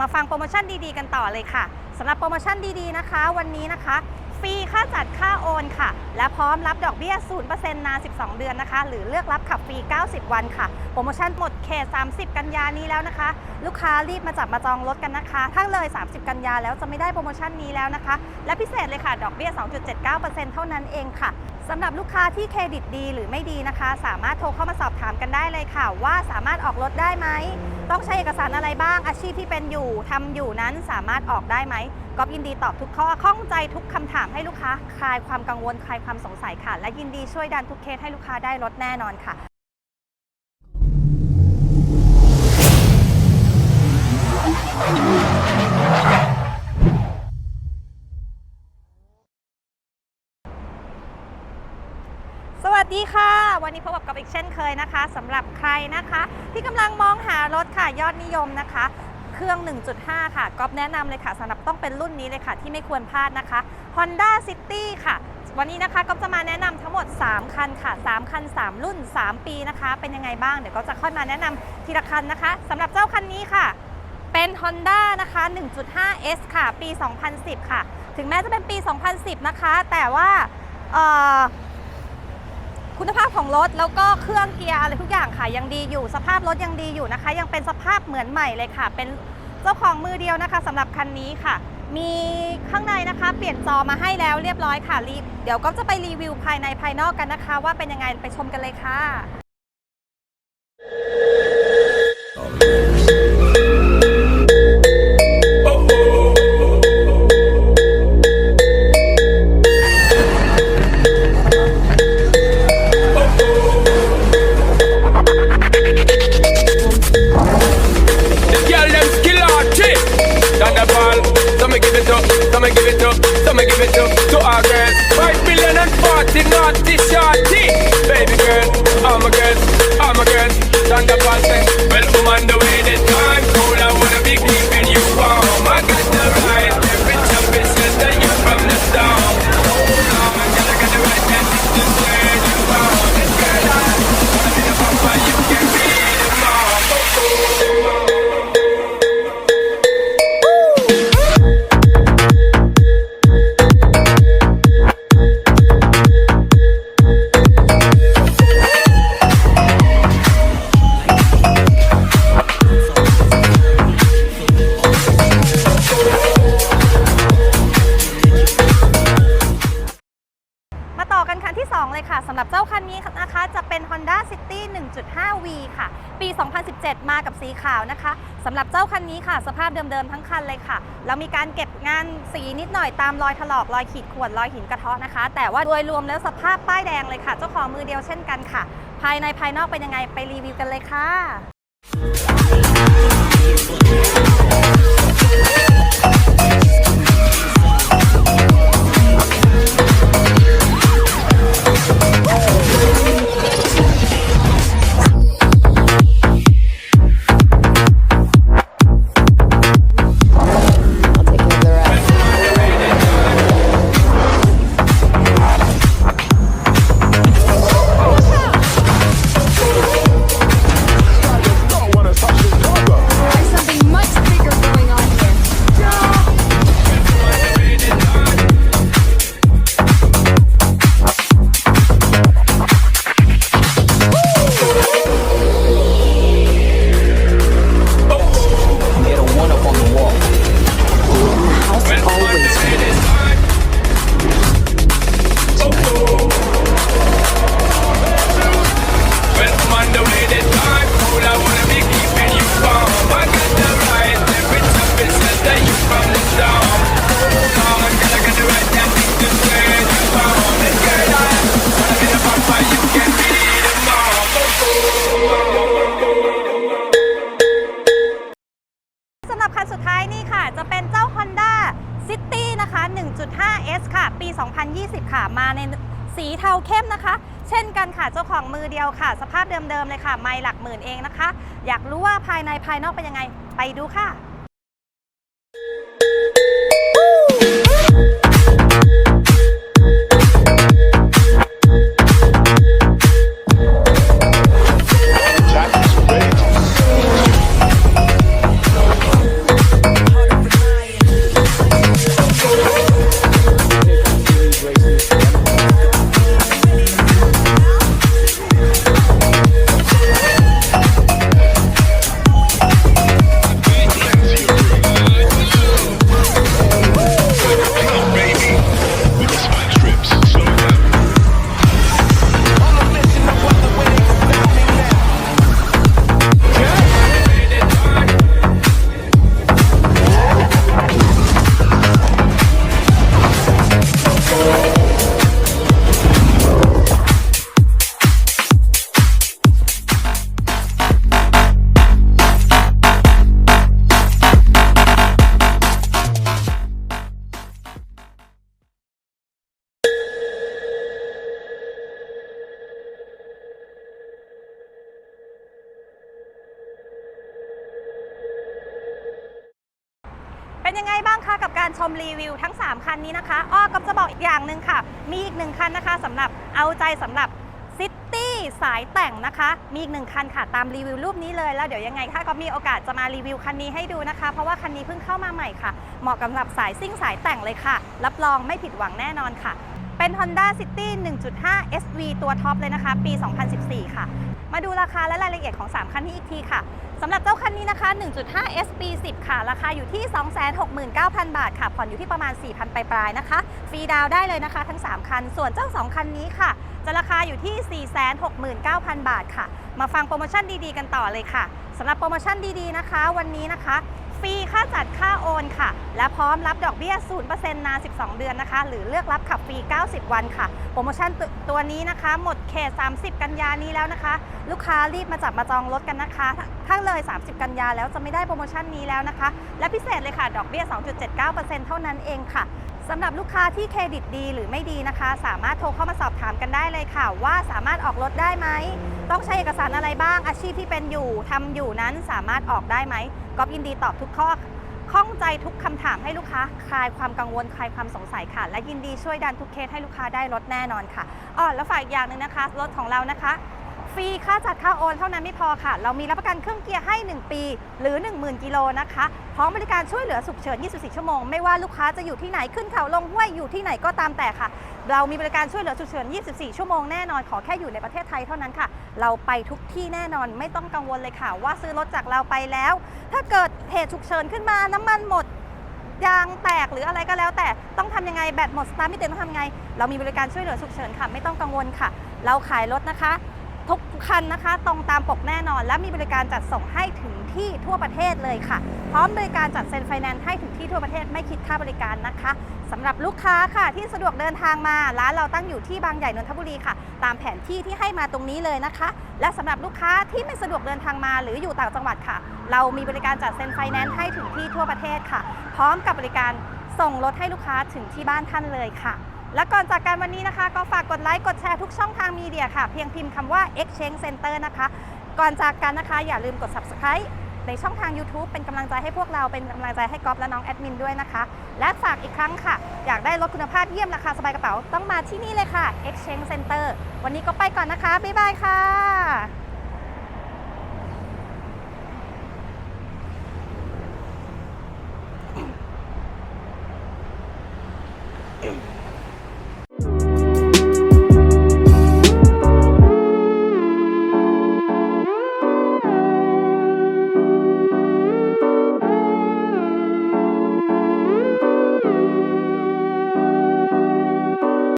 มาฟังโปรโมชั่นดีๆกันต่อเลยค่ะสำหรับโปรโมชั่นดีๆนะคะ วันนี้นะคะ ฟรีค่าจัดค่าโอนค่ะ และพร้อมรับดอกเบี้ย 0%นาน 12 เดือนนะคะ หรือเลือกรับขับฟรี 90 วันค่ะ โปรโมชั่นหมดเขต 30 กันยานี้แล้วนะคะ ลูกค้ารีบมาจับมาจองรถกันนะคะ ถ้าเลย 30 กันยาแล้วจะไม่ได้โปรโมชั่นนี้แล้วนะคะ และพิเศษเลยค่ะ ดอกเบี้ย 2.79%เท่านั้นเองค่ะ สำหรับลูกค้าที่เครดิตดีหรือไม่ดีนะคะ สามารถโทรเข้ามาสอบถามกันได้เลยค่ะ ว่าสามารถออกรถได้ไหม ต้องใช้เอกสารอะไรบ้างอาชีพที่เป็นอยู่ทำอยู่นั้นสามารถออกได้ไหมก็ยินดีตอบทุกข้อข้องใจทุกคำถามให้ลูกค้า คลายความกังวลคลายความสงสัยค่ะ และยินดีช่วยดันทุกเคสให้ลูกค้าได้รถแน่นอนค่ะ สวัสดีค่ะ วันนี้พบกับกอบอีกเช่นเคยนะคะสำหรับใครนะคะ ที่กำลังมองหารถค่ะยอดนิยมนะคะ เครื่อง 1.5 ค่ะก๊อฟแนะนำเลยค่ะสำหรับต้องเป็นรุ่นนี้เลยค่ะ ที่ไม่ควรพลาดนะคะ Honda City ค่ะ วันนี้นะคะก๊อฟจะมาแนะนำทั้งหมด 3 คันค่ะ 3 คัน 3 รุ่น 3 ปีนะคะ เป็นยังไงบ้างเดี๋ยวก็จะค่อยมาแนะนำทีละคันนะคะสำหรับเจ้าคันนี้ค่ะ เป็น Honda นะคะ 1.5 S ค่ะ ปี 2010 ค่ะ ถึงแม้จะเป็นปี 2010 นะคะ แต่ว่าเอ่อ คุณภาพของรถแล้วก็เครื่องเกียร์อะไรทุกอย่างค่ะยังดีอยู่ สภาพรถยังดีอยู่นะคะ ยังเป็นสภาพเหมือนใหม่เลยค่ะ เป็นเจ้าของมือเดียวนะคะสำหรับคันนี้ค่ะ มีข้างในนะคะ เปลี่ยนจอมาให้แล้วเรียบร้อยค่ะรีเดี๋ยวก็จะไปรีวิวภายในภายนอกกันนะคะ ว่าเป็นยังไงไปชมกันเลยค่ะ Thunderball, so me give it up, so me give it up, so me give it up to our girls. Five billion and forty naughty shorty. Baby girl, all my girls, all my girls. Thunderball say, well, on the way ต่อกันคันที่ 2 เลยค่ะสำหรับเจ้าคันนี้นะคะจะเป็น Honda City 1.5V ค่ะ ปี 2017 มากับสีขาวนะคะสำหรับเจ้าคันนี้ค่ะ สภาพเดิมๆทั้งคันเลยค่ะแล้วมีการเก็บงานสีนิดหน่อยตามรอยถลอกรอยขีดข่วนรอยหินกระเทาะนะคะ แต่ว่าโดยรวมแล้วสภาพป้ายแดงเลยค่ะ เจ้าของมือเดียวเช่นกันค่ะ ภายในภายนอกเป็นยังไงไปรีวิวกันเลยค่ะ 1.5S ค่ะ ปี 2020 ค่ะ มาในสีเทาเข้มนะคะ เช่นกันค่ะ เจ้าของมือเดียวค่ะ สภาพเดิมๆเลยค่ะ ไม่หลักหมื่นเองนะคะ อยากรู้ว่าภายในภายนอกเป็นยังไง ไปดูค่ะ เป็นยังไงบ้างคะกับการชมรีวิวทั้ง 3 คันนี้นะคะ อ้อก็จะบอกอีกอย่างหนึ่งค่ะ มีอีกหนึ่งคันนะคะสำหรับเอาใจสำหรับซิตี้สายแต่งนะคะ มีอีกหนึ่งคันค่ะตามรีวิวรูปนี้เลยแล้วเดี๋ยวยังไงถ้าก็มีโอกาสจะมารีวิวคันนี้ให้ดูนะคะ เพราะว่าคันนี้เพิ่งเข้ามาใหม่ค่ะ เหมาะกับสำหรับสายซิ่งสายแต่งเลยค่ะ รับรองไม่ผิดหวังแน่นอนค่ะ เป็น Honda City 1.5 SV ตัวท็อปเลยนะคะ ปี 2014 ค่ะ มาดูราคาและรายละเอียดของ 3 คันนี้อีกทีค่ะ สำหรับเจ้าคันนี้นะคะ 1.5 SP 10 ค่ะ ราคาอยู่ที่ 269,000 บาทค่ะ ผ่อนอยู่ที่ประมาณ 4,000 ปลายๆนะคะ ฟรีดาวน์ได้เลยนะคะ ทั้ง 3 คัน ส่วนเจ้า 2 คันนี้ค่ะ จะราคาอยู่ที่ 469,000 บาทค่ะ มาฟังโปรโมชั่นดีๆ กันต่อเลยค่ะ สำหรับโปรโมชั่นดีๆ นะคะ วันนี้นะคะ ฟรีค่าจัดค่าโอนค่ะ และพร้อมรับดอกเบี้ย 0%นาน 12 เดือนนะคะ หรือเลือกรับขับฟรี 90 วันค่ะ โปรโมชั่นตตัวนี้นะคะ หมดเขต 30 กันยานี้แล้วนะคะ ลูกค้ารีบมาจับมาจองรถกันนะคะ ถ้าเลย 30 กันยาแล้วจะไม่ได้โปรโมชั่นนี้แล้วนะคะ และพิเศษเลยค่ะ ดอกเบี้ย 2.79%เท่านั้นเองค่ะ สำหรับลูกค้าที่เครดิตดีหรือไม่ดีนะคะ สามารถโทรเข้ามาสอบถามกันได้เลยค่ะ ว่าสามารถออกรถได้ไหม ต้องใช้เอกสารอะไรบ้างอาชีพที่เป็นอยู่ทำอยู่นั้นสามารถออกได้ไหมก็ยินดีตอบทุกข้อข้องใจทุกคำถามให้ลูกค้า คลายความกังวลคลายความสงสัยค่ะ และยินดีช่วยดันทุกเคสให้ลูกค้าได้รถแน่นอนค่ะอ๋อแล้วฝากอีกอย่างหนึ่งนะคะ รถของเรานะคะ ฟรีค่าจัดค่าโอนเท่านั้นไม่พอค่ะ เรามีรับประกันเครื่องเกียร์ให้ 1 ปี หรือ 10,000 กิโลนะคะพร้อมบริการช่วยเหลือฉุกเฉิน 24 ชั่วโมง ไม่ว่าลูกค้าจะอยู่ที่ไหนขึ้นเขาลงห้วยอยู่ที่ไหนก็ตามแต่ค่ะ เรามีบริการช่วยเหลือฉุกเฉิน 24 ชั่วโมงแน่นอนขอแค่อยู่ในประเทศไทยเท่านั้นค่ะ เราไปทุกที่แน่นอนไม่ต้องกังวลเลยค่ะ ว่าซื้อรถจากเราไปแล้ว ถ้าเกิดเหตุฉุกเฉินขึ้นมาน้ำมันหมดยางแตกหรืออะไรก็แล้ว แต่ต้องทำยังไงแบตหมดสตาร์ทไม่เต็มต้องทำยังไง เรามีบริการช่วยเหลือฉุกเฉินค่ะ ไม่ต้องกังวลค่ะ เราขายรถนะคะ ทุกคันนะคะ ตรงตามปกแน่นอน และมีบริการจัดส่งให้ถึงที่ทั่วประเทศเลยค่ะ พร้อมบริการจัดเซ็นไฟแนนซ์ให้ถึงที่ทั่วประเทศไม่คิดค่าบริการนะคะสำหรับลูกค้าค่ะ ที่สะดวกเดินทางมาร้านเราตั้งอยู่ที่บางใหญ่นนทบุรีค่ะ ตามแผนที่ที่ให้มาตรงนี้เลยนะคะ และสำหรับลูกค้าที่ไม่สะดวกเดินทางมา หรืออยู่ต่างจังหวัดค่ะ เรามีบริการจัดเซ็นไฟแนนซ์ให้ถึงที่ทั่วประเทศค่ะ พร้อมกับบริการส่งรถให้ลูกค้าถึงที่บ้านท่านเลยค่ะ และก่อนจากการวันนี้นะคะ ก็ฝากกดไลค์กดแชร์ทุกช่องทางมีเดียค่ะ เพียงพิมพ์คำว่า Exchange Center นะคะ ก่อนจากกันนะคะ อย่าลืมกด Subscribe ในช่องทาง YouTube เป็นกำลังใจให้พวกเราเป็นกำลังใจให้ก๊อฟและน้องแอดมินด้วยนะคะ และฝากอีกครั้งค่ะ อยากได้รถคุณภาพเยี่ยมราคาสบายกระเป๋า ต้องมาที่นี่เลยค่ะ Exchange Center วันนี้ก็ไปก่อนนะคะ บ๊ายบายค่ะ